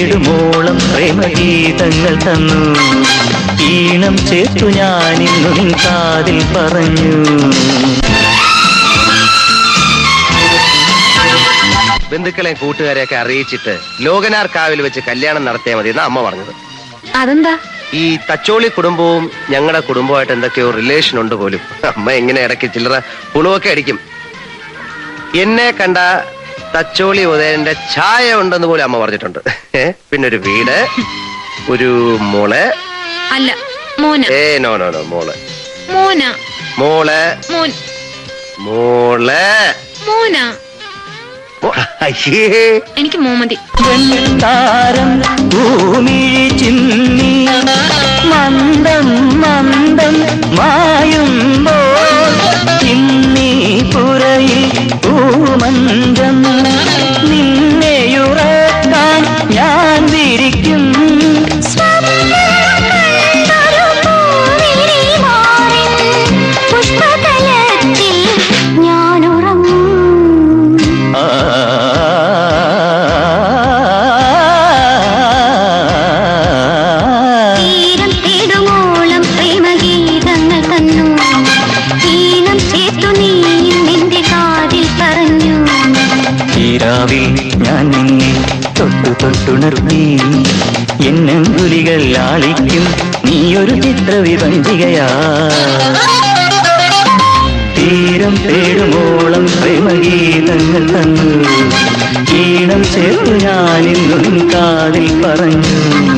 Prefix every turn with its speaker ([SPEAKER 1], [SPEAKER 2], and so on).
[SPEAKER 1] തേടുമോളം പ്രേമഗീതങ്ങൾ തന്നു. ഈണം ചേർത്തു ഞാനിന്നു നിൻ കാതിൽ പറഞ്ഞു.
[SPEAKER 2] ബന്ധുക്കളെയും കൂട്ടുകാരെയൊക്കെ അറിയിച്ചിട്ട് ലോകനാർക്കാവിൽ വെച്ച് കല്യാണം നടത്തിയാൽ മതി എന്നാ അമ്മ പറഞ്ഞത്.
[SPEAKER 3] അതെന്താ?
[SPEAKER 2] ഈ തച്ചോളി കുടുംബവും ഞങ്ങളുടെ കുടുംബമായിട്ട് എന്തൊക്കെയോ റിലേഷൻ ഉണ്ട് പോലും. അമ്മ എങ്ങനെ ഇടയ്ക്ക് ചില്ലറ പുളുവൊക്കെ അടിക്കും. എന്നെ കണ്ട തച്ചോളി ഉദയന്റെ ഛായ ഉണ്ടെന്ന് പോലും അമ്മ പറഞ്ഞിട്ടുണ്ട്. പിന്നെ ഒരു വീട് ഒരു മോൾ.
[SPEAKER 3] അല്ല മോന.
[SPEAKER 2] ഏ നോ നോ നോ മോൾ.
[SPEAKER 3] മോന.
[SPEAKER 2] മോൾ.
[SPEAKER 3] മോൻ.
[SPEAKER 2] മോൾ.
[SPEAKER 3] മോന. എനിക്ക് മോമതി
[SPEAKER 1] താരം ഭൂമി ചിന്നി മന്ദം മന്ദം മായുമ്പോൾ ഈരാവിൽ ഞാൻ നിന്നെ തൊട്ടു തൊട്ടുണർത്തി നീ. ആളിക്കും. നീയൊരു ചിത്രവിഭഞ്ചികയാ. തീരം തേടുമോളം പ്രേമഗീതങ്ങൾ തന്നു. ഈണം ചേർത്ത് ഞാനിന്നും കാതിൽ പറഞ്ഞു.